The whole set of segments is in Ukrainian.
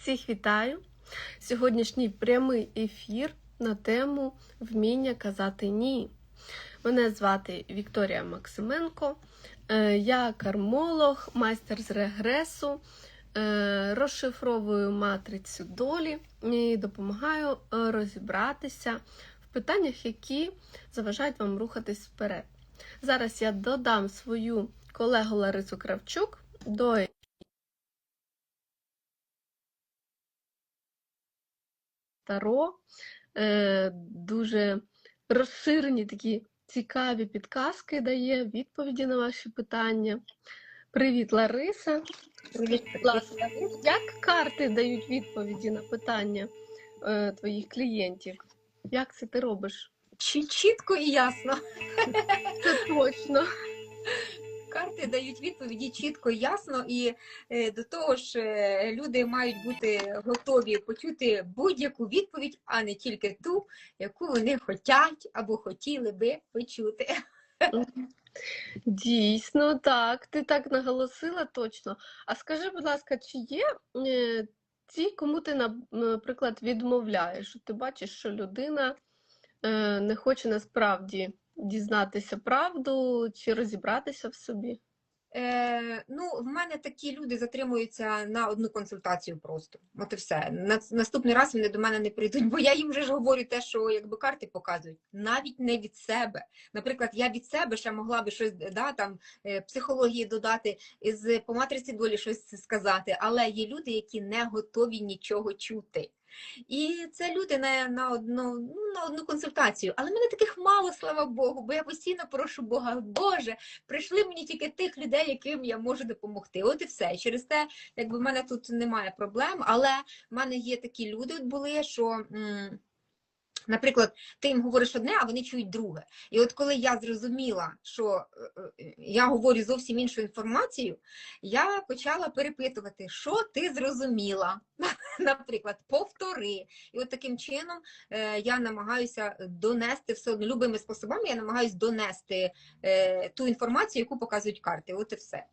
Всіх вітаю! Сьогоднішній прямий ефір на тему вміння казати ні. Мене звати Вікторія Максименко, Е, я кармолог, майстер з регресу, Е, розшифровую матрицю долі і допомагаю розібратися в питаннях, які заважають вам рухатись вперед. Зараз я додам свою колегу Ларису Кравчук до Таро. Е, дуже розширені такі цікаві підказки дає, відповіді на ваші питання. Привіт, Лариса. Привіт, ласка, як карти дають відповіді на питання е, твоїх клієнтів? Як це ти робиш? Чітко і ясно. Це точно. Карти дають відповіді чітко ясно, і е, до того ж е, люди мають бути готові почути будь-яку відповідь, а не тільки ту, яку вони хочуть або хотіли би почути. Дійсно, так. Ти так наголосила точно. А скажи, будь ласка, чи є е, ті, кому ти, наприклад, відмовляєш? Ти бачиш, що людина не хоче насправді дізнатися правду чи розібратися в собі? Е, ну, в мене такі люди затримуються на одну консультацію просто. От і все. На, наступний раз вони до мене не прийдуть, бо я їм вже ж говорю те, що якби карти показують, навіть не від себе. Наприклад, я від себе ще могла би щось да, там, е, психології додати, із по матриці долі щось сказати, але є люди, які не готові нічого чути. І це люди на, на, одну, ну, на одну консультацію. Але мене таких мало, слава Богу, бо я постійно прошу Бога, Боже, прийшли мені тільки тих людей, яким я можу допомогти. От і все. Через те, якби в мене тут немає проблем, але в мене є такі люди от були, що. Наприклад, ти їм говориш одне, а вони чують друге. І от коли я зрозуміла, що е, е, я говорю зовсім іншу інформацію, я почала перепитувати, що ти зрозуміла. Наприклад, повтори. І от таким чином е, я намагаюся донести все одно любими способами, я намагаюся донести е, ту інформацію, яку показують карти. От і все.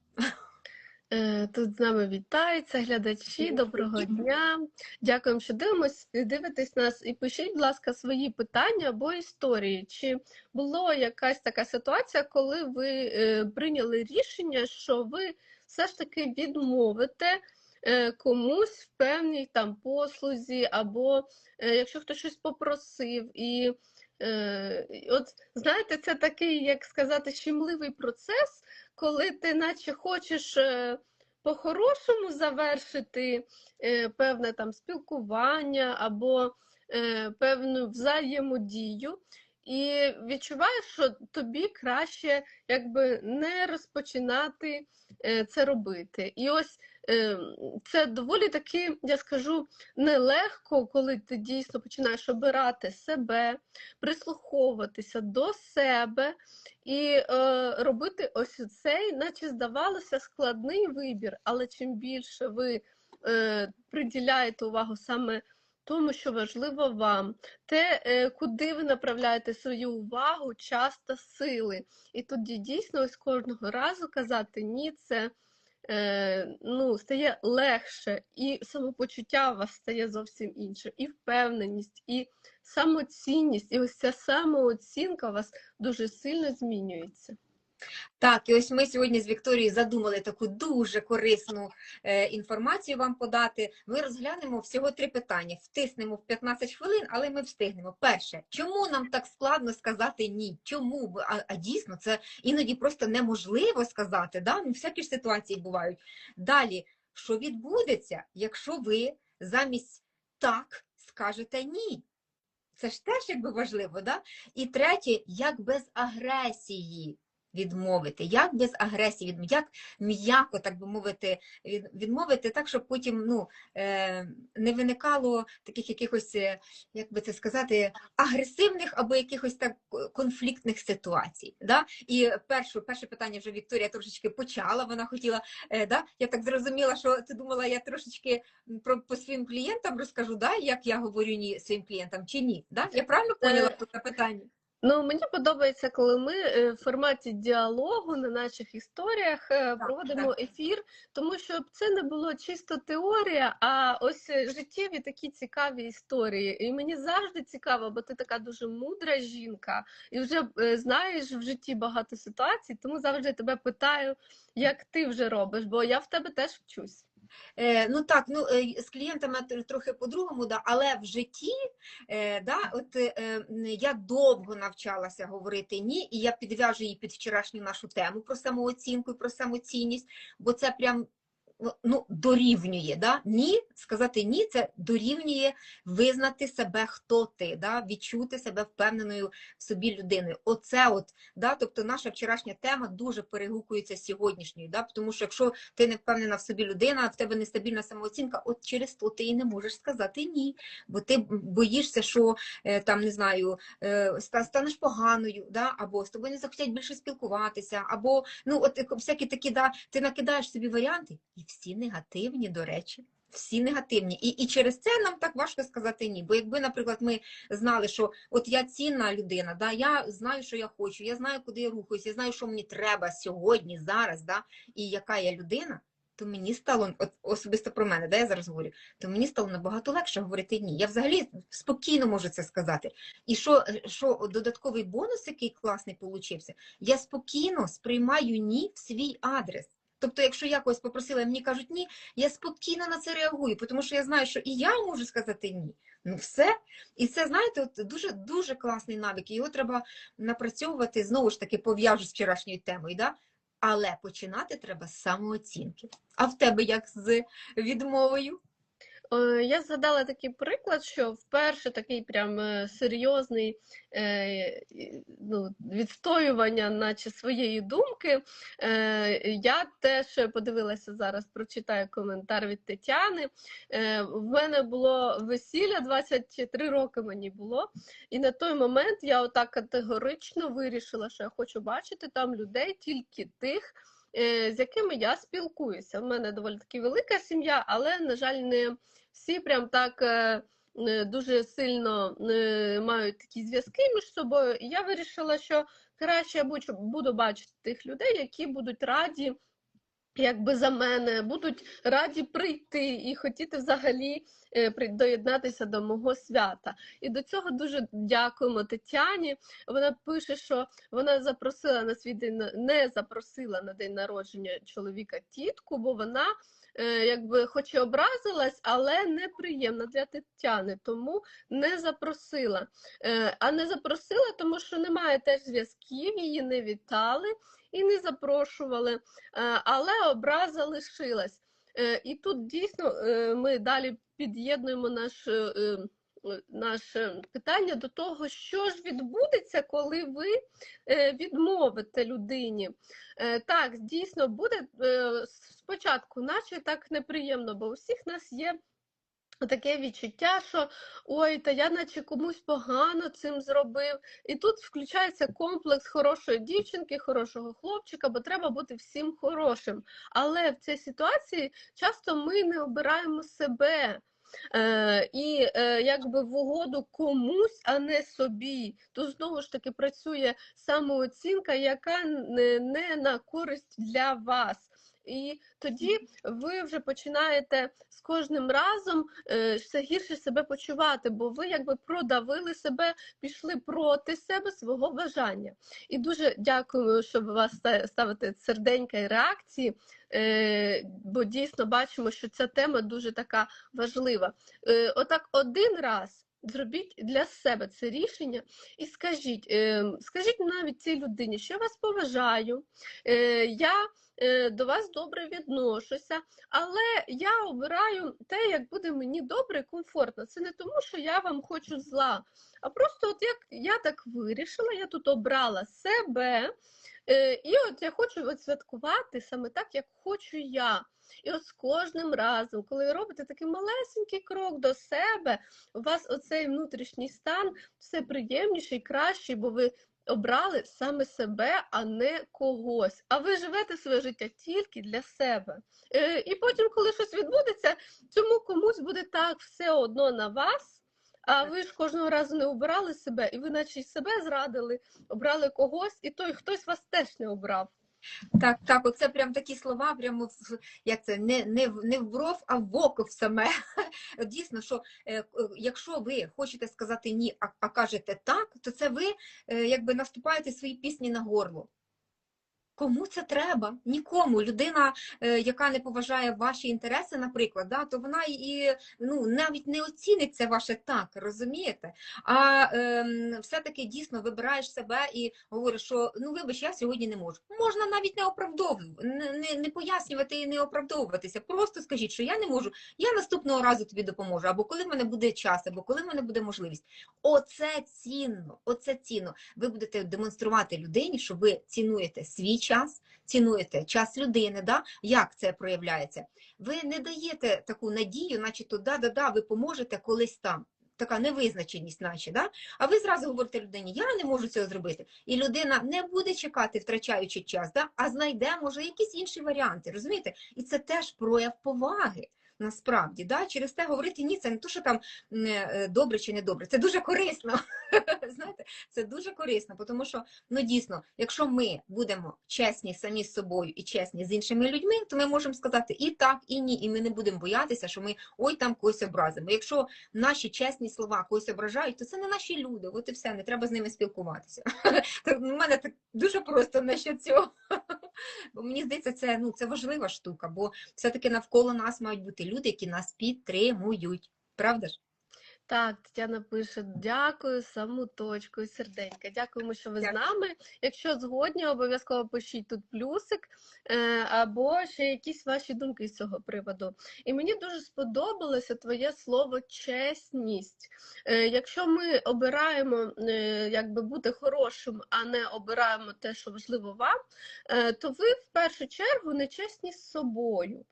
Е, Тут з нами вітаються глядачі. Доброго дня. Дякуємо, що дивимось, дивитесь нас. І пишіть, будь ласка, свої питання або історії. Чи була якась така ситуація, коли ви прийняли рішення, що ви все ж таки відмовите комусь в певній там послузі, або е, якщо хтось щось попросив, і е, от знаєте, це такий, як сказати, щемливий процес коли ти наче хочеш е, по-хорошому завершити е, певне там спілкування або е, певну взаємодію, і відчуваєш, що тобі краще якби не розпочинати е, це робити. І ось е, це доволі таки, я скажу, нелегко, коли ти дійсно починаєш обирати себе, прислуховуватися до себе і е, робити ось цей, наче здавалося, складний вибір, але чим більше ви приділяєте увагу саме тому, що важливо вам, те, е, куди ви направляєте свою увагу, час та сили. І тоді дійсно ось кожного разу казати ні, це е, ну, стає легше, і самопочуття у вас стає зовсім інше, і впевненість, і самоцінність, і ось ця самооцінка у вас дуже сильно змінюється. Так, і ось ми сьогодні з Вікторією задумали таку дуже корисну е, інформацію вам подати. Ми розглянемо всього три питання. Втиснемо в 15 хвилин, але ми встигнемо. Перше, чому нам так складно сказати ні? Чому? А, а дійсно, це іноді просто неможливо сказати. Да? Ну, всякі ж ситуації бувають. Далі, що відбудеться, якщо ви замість так скажете ні? Це ж теж якби важливо, да? І третє, як без агресії відмовити, як без агресії, відмовити, як м'яко, так би мовити, відмовити так, щоб потім ну, е, не виникало таких якихось, е, як би це сказати, агресивних або якихось так конфліктних ситуацій. Да? І перше, перше питання вже Вікторія трошечки почала, вона хотіла, е, да? я так зрозуміла, що ти думала, я трошечки про, по своїм клієнтам розкажу, да? як я говорю ні своїм клієнтам чи ні. Да? Я правильно поняла Е, це питання? Ну, мені подобається, коли ми е, в форматі діалогу на наших історіях е, проводимо ефір, тому що це не було чисто теорія, а ось е, життєві такі цікаві історії. І мені завжди цікаво, бо ти така дуже мудра жінка, і вже знаєш в житті багато ситуацій, тому завжди тебе питаю, як ти вже робиш, бо я в тебе теж вчусь. Е, ну так, ну е, з клієнтами трохи по-другому, да, але в житті е, да, от, я довго навчалася говорити ні, і я підв'яжу її під вчорашню нашу тему про самооцінку і про самоцінність, бо це прям ну, дорівнює. Да? Ні, сказати ні, це дорівнює визнати себе, хто ти, да? відчути себе впевненою в собі людиною. Оце от, да? тобто наша вчорашня тема дуже перегукується з сьогоднішньою, да? тому що якщо ти не впевнена в собі людина, в тебе нестабільна самооцінка, от через то ти і не можеш сказати ні, бо ти боїшся, що е, там не знаю, е, станеш поганою, да? або з тобою не захотять більше спілкуватися, або ну от всякі такі, да, ти накидаєш собі варіанти, і всі негативні, до речі. Всі негативні, і, і через це нам так важко сказати ні. Бо якби, наприклад, ми знали, що от я цінна людина, да, я знаю, що я хочу, я знаю, куди я рухаюсь, я знаю, що мені треба сьогодні, зараз, да, і яка я людина, то мені стало от особисто про мене, да, я зараз говорю, то мені стало набагато легше говорити ні. Я взагалі спокійно можу це сказати. І що, що додатковий бонус, який класний получився, я спокійно сприймаю ні в свій адрес. Тобто, якщо я когось попросила, і мені кажуть ні, я спокійно на це реагую, тому що я знаю, що і я можу сказати ні. Ну все. І це, знаєте, от дуже дуже класний навик. Його треба напрацьовувати знову ж таки пов'яжу з вчорашньою темою. Да? Але починати треба з самооцінки. А в тебе як з відмовою? Е, Я згадала такий приклад, що вперше такий прям е, серйозний е, ну, відстоювання, наче своєї думки. Я теж подивилася зараз, прочитаю коментар від Тетяни. В мене було весілля 23 роки мені було, і на той момент я отак категорично вирішила, що я хочу бачити там людей, тільки тих. Е, З якими я спілкуюся. У мене доволі таки велика сім'я, але, на жаль, не всі прям так е, е, дуже сильно мають такі зв'язки між собою. І я вирішила, що краще я буду бачити тих людей, які будуть раді. Якби за мене будуть раді прийти і хотіти взагалі е, доєднатися до мого свята. І до цього дуже дякуємо Тетяні. Вона пише, що вона запросила на свій день не запросила на день народження чоловіка тітку, бо вона е, якби хоч і образилась, але неприємна для Тетяни, тому не запросила. Е, А не запросила, тому що немає теж зв'язків, її не вітали і не запрошували, Е, але образа лишилась. Е, І тут дійсно е, ми далі під'єднуємо наш. Наше питання до того, що ж відбудеться, коли ви відмовите людині. Так, дійсно буде спочатку, наче так неприємно, бо у всіх нас є таке відчуття, що ой, та я наче комусь погано цим зробив. І тут включається комплекс хорошої дівчинки, хорошого хлопчика, бо треба бути всім хорошим. Але в цій ситуації часто ми не обираємо себе. Е, і е, якби в угоду комусь, а не собі. Тут знову ж таки працює самооцінка, яка не, не на користь для вас. І тоді ви вже починаєте з кожним разом е, все гірше себе почувати, бо ви якби продавили себе, пішли проти себе свого бажання. І дуже дякую, що ви вас ста- ставите серденька і реакції, е, бо дійсно бачимо, що ця тема дуже така важлива. Е, Отак один раз. Зробіть для себе це рішення і скажіть, е, скажіть навіть цій людині, що я вас поважаю, е, я е, до вас добре відношуся, але я обираю те, як буде мені добре і комфортно. Це не тому, що я вам хочу зла, а просто от як я так вирішила, я тут обрала себе, і от я хочу от святкувати саме так, як хочу я. І от з кожним разом, коли ви робите такий малесенький крок до себе, у вас оцей внутрішній стан все приємніший, кращий, бо ви обрали саме себе, а не когось. А ви живете своє життя тільки для себе. Е, І потім, коли щось відбудеться, цьому комусь буде так все одно на вас. А ви ж кожного разу не обирали себе, і ви наче себе зрадили, обрали когось, і той хтось вас теж не обрав. Так, так, оце прям такі слова, прямо в як це не, не, не в бров, а в око в саме. Дійсно, що е, е, якщо ви хочете сказати ні, а, а кажете так, то це ви е, якби наступаєте свої пісні на горло. Кому це треба? Нікому. Людина, е, яка не поважає ваші інтереси, наприклад, да, то вона і ну, навіть не оцінить це ваше так, розумієте? А ем, все-таки дійсно вибираєш себе і говориш, що ну вибач, я сьогодні не можу. Можна навіть не оправдовувати, не, не пояснювати і не оправдовуватися. Просто скажіть, що я не можу, я наступного разу тобі допоможу, або коли в мене буде час, або коли в мене буде можливість. Оце цінно, оце цінно. Ви будете демонструвати людині, що ви цінуєте свій час, цінуєте час людини. Да? Як це проявляється? Ви не даєте таку надію, наче то да-да-да, ви поможете колись там. Така невизначеність, наче, да? а ви зразу говорите людині, я не можу цього зробити. І людина не буде чекати, втрачаючи час, да? а знайде, може, якісь інші варіанти, розумієте? І це теж прояв поваги. Насправді, да? через те говорити ні, це не то, що там е, добре чи не добре, це дуже корисно. Знаєте, це дуже корисно, тому що ну дійсно, якщо ми будемо чесні самі з собою і чесні з іншими людьми, то ми можемо сказати і так, і ні, і ми не будемо боятися, що ми ой там когось образимо. Якщо наші чесні слова когось ображають, то це не наші люди. От і все, не треба з ними спілкуватися. У мене так дуже просто насчет цього. Бо мені здається, це ну це важлива штука, бо все-таки навколо нас мають бути люди, які нас підтримують. Правда ж? Так, Тетяна пише: дякую, саму точку і серденька. Дякуємо, що ви з нами. Якщо згодні, обов'язково пишіть тут плюсик е, або ще якісь ваші думки з цього приводу. І мені дуже сподобалося твоє слово чесність. Е, Якщо ми обираємо е, якби бути хорошим, а не обираємо те, що важливо вам, то ви в першу чергу нечесні з собою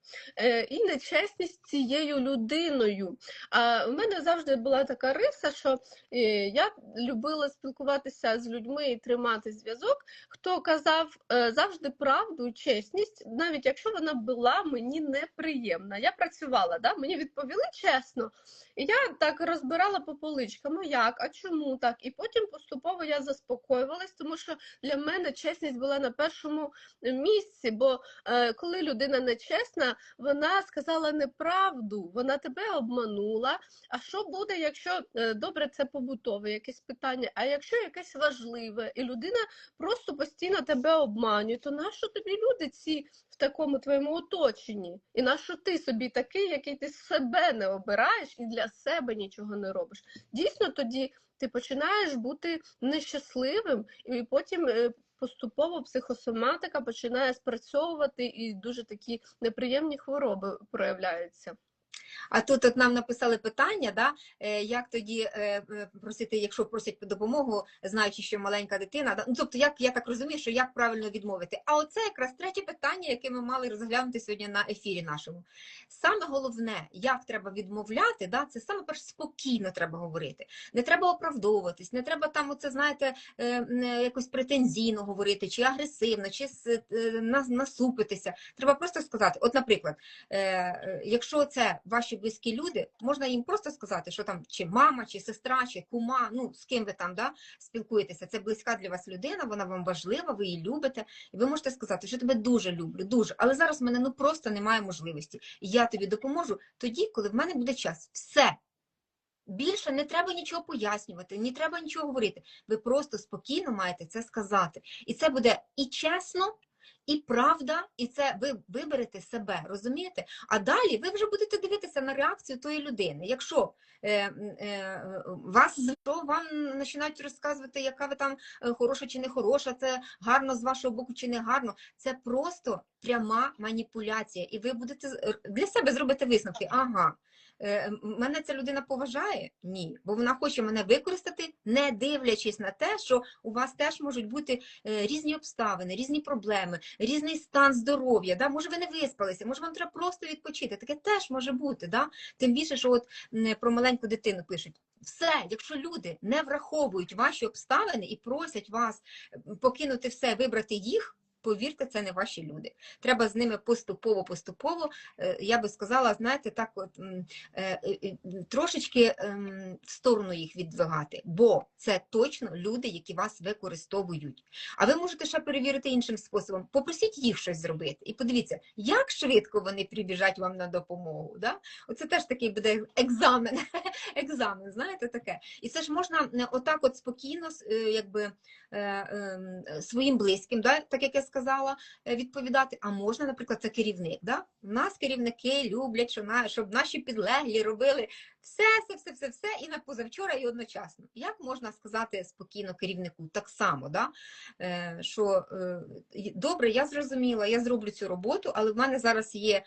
і нечесні з цією людиною. А в мене завжди була така риса, що е, я любила спілкуватися з людьми і тримати зв'язок, хто казав е, завжди правду чесність, навіть якщо вона була мені неприємна. Я працювала, да? мені відповіли чесно. І я так розбирала по поличкам, як, а чому так? І потім поступово я заспокоювалась, тому що для мене чесність була на першому місці, бо е, коли людина нечесна, вона сказала неправду, вона тебе обманула. А що буде, якщо е, добре, це побутове якесь питання, а якщо якесь важливе, і людина просто постійно тебе обманює, то нащо тобі люди ці в такому твоєму оточенні? І нащо ти собі такий, який ти себе не обираєш і для себе нічого не робиш? Дійсно, тоді ти починаєш бути нещасливим, і потім. е, Поступово психосоматика починає спрацьовувати, і дуже такі неприємні хвороби проявляються. А тут от нам написали питання, да, е, як тоді е, е, просити, якщо просять допомогу, знаючи, що маленька дитина, ну тобто, як я так розумію, що як правильно відмовити. А оце якраз третє питання, яке ми мали розглянути сьогодні на ефірі нашому. Саме головне, як треба відмовляти, да, це саме перш спокійно треба говорити. Не треба оправдовуватись, не треба там, оце, знаєте, якось претензійно говорити, чи агресивно, чи насупитися. Треба просто сказати, от, наприклад, якщо це ваші близькі люди, можна їм просто сказати, що там чи мама, чи сестра, чи кума, ну з ким ви там да, спілкуєтеся. Це близька для вас людина, вона вам важлива, ви її любите. І ви можете сказати, що тебе дуже люблю, дуже. Але зараз в мене ну просто немає можливості. І я тобі допоможу тоді, коли в мене буде час. Все. Більше не треба нічого пояснювати, не треба нічого говорити. Ви просто спокійно маєте це сказати. І це буде і чесно, і правда, і це ви виберете себе, розумієте? А далі ви вже будете дивитися на реакцію тої людини. Якщо е, е, вас вам починають розказувати, яка ви там е, хороша чи не хороша, це гарно з вашого боку чи не гарно, це просто пряма маніпуляція. І ви будете для себе зробити висновки. Ага. Е, Мене ця людина поважає? Ні, бо вона хоче мене використати, не дивлячись на те, що у вас теж можуть бути е, різні обставини, різні проблеми, різний стан здоров'я. Да? Може, ви не виспалися, може, вам треба просто відпочити. Таке теж може бути. Да? Тим більше, що от про маленьку дитину пишуть. Все, якщо люди не враховують ваші обставини і просять вас покинути все, вибрати їх. Повірте, це не ваші люди. Треба з ними поступово, поступово, е, я би сказала, знаєте, так от е, е, трошечки ем, в сторону їх віддвигати, бо це точно люди, які вас використовують. А ви можете ще перевірити іншим способом. Попросіть їх щось зробити. І подивіться, як швидко вони прибіжать вам на допомогу. Да? Оце теж такий буде екзамен. екзамен, знаєте, таке. І це ж можна отак от спокійно, якби ем, своїм близьким, да? так як я сказала, е, відповідати. А можна, наприклад, це керівник. Да? У нас керівники люблять, що на, щоб наші підлеглі робили все, все, все, все, все і на позавчора, і одночасно. Як можна сказати спокійно керівнику? Так само, да? е, що е, добре, я зрозуміла, я зроблю цю роботу, але в мене зараз є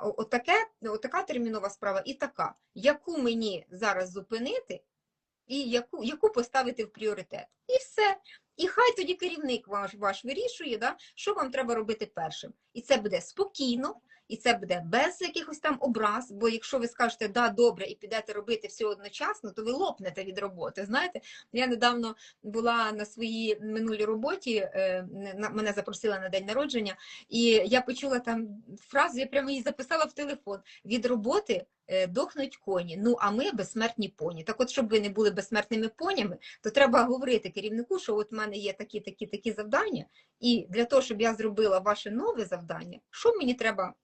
отаке, отака термінова справа і така, яку мені зараз зупинити, і яку, яку поставити в пріоритет. І все. І хай тоді керівник ваш, ваш вирішує, да, що вам треба робити першим. І це буде спокійно, і це буде без якихось там образ. Бо якщо ви скажете да, добре, і підете робити все одночасно, то ви лопнете від роботи. Знаєте, я недавно була на своїй минулій роботі, е, мене запросила на день народження, і я почула там фразу, я прямо її записала в телефон: від роботи. Е, Дохнуть коні, ну а ми безсмертні поні. Так от, щоб ви не були безсмертними понями, то треба говорити керівнику, що от в мене є такі, такі, такі завдання, і для того, щоб я зробила ваше нове завдання, що мені треба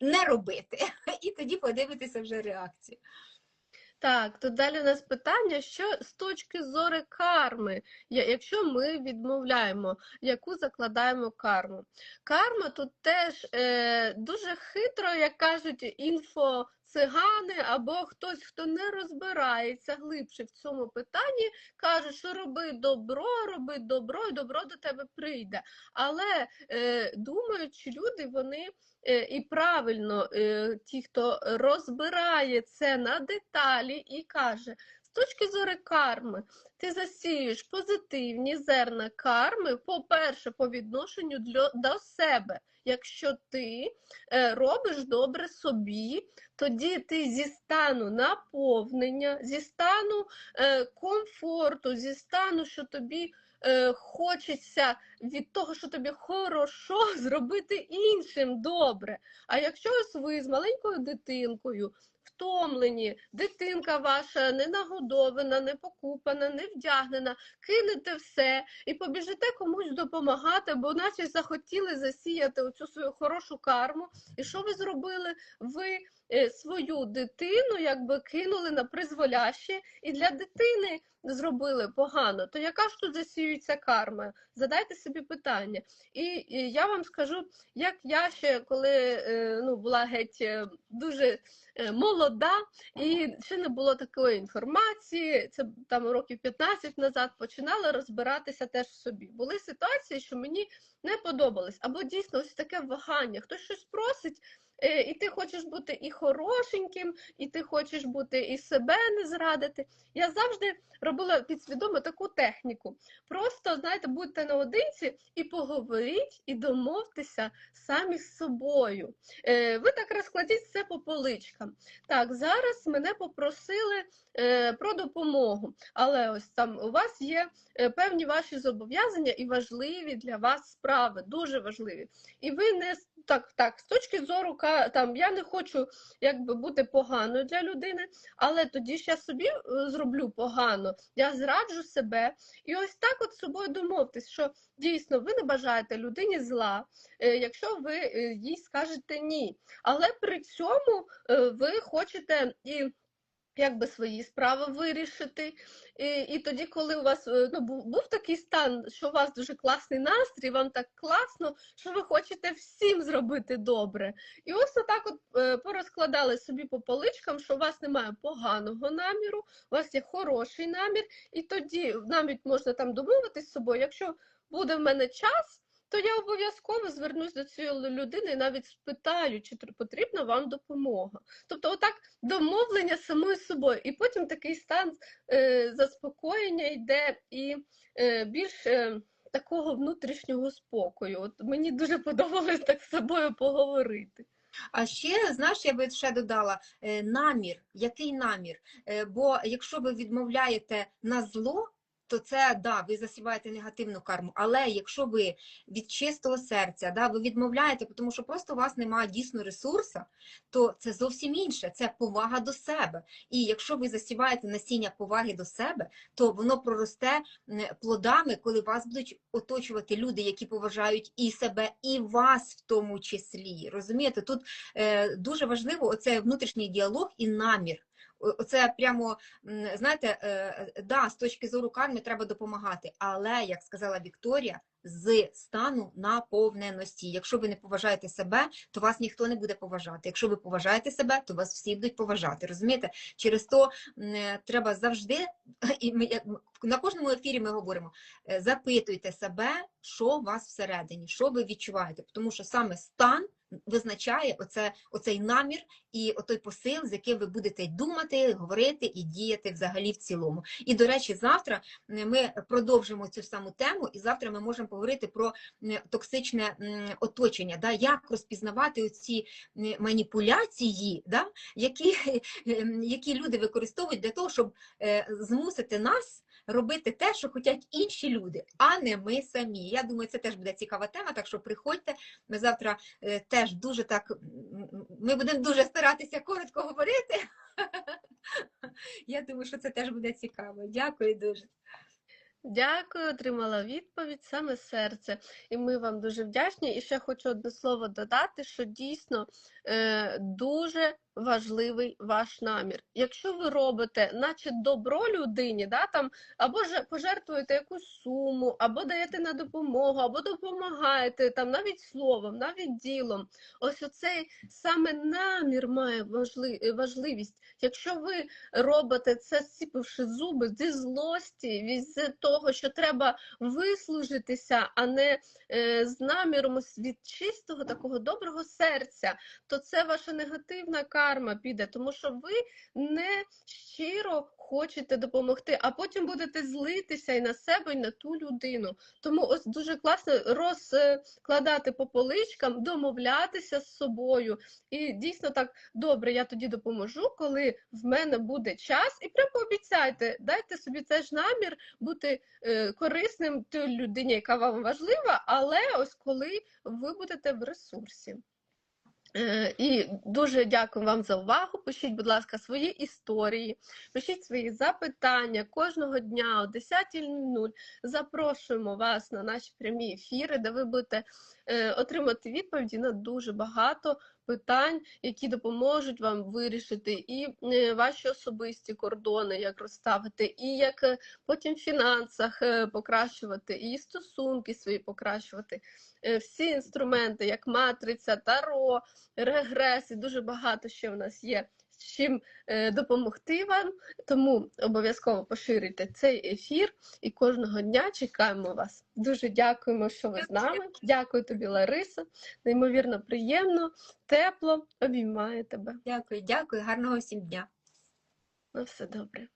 не робити? І тоді подивитися вже реакцію. Так, тут далі у нас питання, що з точки зору карми, якщо ми відмовляємо, яку закладаємо карму. Карма тут теж е, дуже хитро, як кажуть, інфоцигани або хтось, хто не розбирається глибше в цьому питанні, каже, що роби добро, роби добро, і добро до тебе прийде. Але е, думаючи люди, вони е, і правильно е, ті, хто розбирає це на деталі і каже, точки зору карми, ти засієш позитивні зерна карми, по-перше, по відношенню до себе. Якщо ти е, робиш добре собі, тоді ти зі стану наповнення, зі стану е, комфорту, зі стану, що тобі е, хочеться від того, що тобі хорошо, зробити іншим добре. А якщо ось ви з маленькою дитинкою втомлені, дитинка ваша не нагодована, не покупана, не вдягнена, кинете все і побіжите комусь допомагати, бо наче захотіли засіяти оцю свою хорошу карму. І що ви зробили? Ви свою дитину якби кинули на призволяще і для дитини зробили погано, то яка ж тут засіюється карма? Задайте собі питання. І, я вам скажу, як я ще коли е, ну, була геть е, дуже е, молода, і ще не було такої інформації, це там років 15 назад починала розбиратися теж собі. Були ситуації, що мені не подобались, або дійсно ось таке вагання, хтось щось просить. Е, І ти хочеш бути і хорошеньким, і ти хочеш бути і себе не зрадити. Я завжди робила підсвідомо таку техніку. Просто, знаєте, будьте наодинці і поговоріть, і домовтеся самі з собою. Е, ви так розкладіть все по поличкам. Так, зараз мене попросили е, про допомогу, але ось там у вас є певні ваші зобов'язання і важливі для вас справи, дуже важливі. І ви не так, так, з точки зору там я не хочу якби бути поганою для людини, але тоді ж я собі е, зроблю погано, я зраджу себе. І ось так от з собою домовтесь, що дійсно ви не бажаєте людині зла, е, якщо ви е, їй скажете ні. Але при цьому ви хочете і якби свої справи вирішити. І, і тоді, коли у вас е, ну, був, був такий стан, що у вас дуже класний настрій, вам так класно, що ви хочете всім зробити добре. І ось отак от е, порозкладали собі по поличкам, що у вас немає поганого наміру, у вас є хороший намір, і тоді навіть можна там домовитись з собою, якщо буде в мене час, то я обов'язково звернусь до цієї людини і навіть спитаю, чи потрібна вам допомога. Тобто, отак домовлення самою собою, і потім такий стан е, заспокоєння йде і е, більш е, такого внутрішнього спокою. От мені дуже подобалось так з собою поговорити. А ще, знаєш, я би ще додала е, намір. Який намір? Е, Бо якщо ви відмовляєте на зло, то це да, ви засіваєте негативну карму. Але якщо ви від чистого серця, да, ви відмовляєте, тому що просто у вас немає дійсно ресурсу, то це зовсім інше. Це повага до себе. І якщо ви засіваєте насіння поваги до себе, то воно проросте плодами, коли вас будуть оточувати люди, які поважають і себе, і вас в тому числі. Розумієте, тут е, дуже важливо оцей внутрішній діалог і намір. Оце прямо, знаєте, е, да, з точки зору карми треба допомагати, але, як сказала Вікторія, з стану наповненості. Якщо ви не поважаєте себе, то вас ніхто не буде поважати. Якщо ви поважаєте себе, то вас всі будуть поважати. Розумієте? Через то е, треба завжди, і ми на кожному ефірі ми говоримо, е, запитуйте себе, що у вас всередині, що ви відчуваєте, тому що саме стан визначає оце, оцей намір і отой посил, з яким ви будете думати, говорити і діяти взагалі в цілому. І, до речі, завтра е, ми продовжимо цю саму тему, і завтра ми можемо поговорити про е, токсичне оточення, да, як розпізнавати оці е, маніпуляції, да, які, ем, які люди використовують для того, щоб е, змусити нас робити те, що хочуть інші люди, а не ми самі. Я думаю, це теж буде цікава тема, так що приходьте. Ми завтра е, теж дуже так, ми будемо дуже старатися коротко говорити. Я думаю, що це теж буде цікаво. Дякую дуже. Дякую, отримала відповідь саме серце. І ми вам дуже вдячні. І ще хочу одне слово додати, що дійсно е, дуже важливий ваш намір. Якщо ви робите, наче добро людині, да, там, або ж пожертвуєте якусь суму, або даєте на допомогу, або допомагаєте там навіть словом, навіть ділом. Ось оцей саме намір має важли- важливість. Якщо ви робите це, зціпивши зуби зі злості, з того, що треба вислужитися, а не е, з наміром від чистого такого доброго серця, то це ваша негативна карма піде, тому що ви не щиро хочете допомогти, а потім будете злитися і на себе, і на ту людину. Тому ось дуже класно розкладати по поличкам, домовлятися з собою. І дійсно так добре, я тоді допоможу, коли в мене буде час. І прямо пообіцяйте, дайте собі теж намір бути е, корисним тій людині, яка вам важлива, але ось коли ви будете в ресурсі. Е, І дуже дякую вам за увагу. Пишіть, будь ласка, свої історії, пишіть свої запитання кожного дня о 10.00. Запрошуємо вас на наші прямі ефіри, де ви будете е, отримати відповіді на дуже багато питань, які допоможуть вам вирішити і е, ваші особисті кордони, як розставити, і як е, потім в фінансах е, покращувати, і стосунки свої покращувати. Всі інструменти, як матриця, таро, регрес, і дуже багато ще в нас є. Чим е, допомогти вам, тому обов'язково поширюйте цей ефір і кожного дня чекаємо вас. Дуже дякуємо, що ви з нами. Дякую тобі, Лариса. Неймовірно приємно, тепло. Обіймаю тебе. Дякую, дякую, гарного всім дня. На все добре.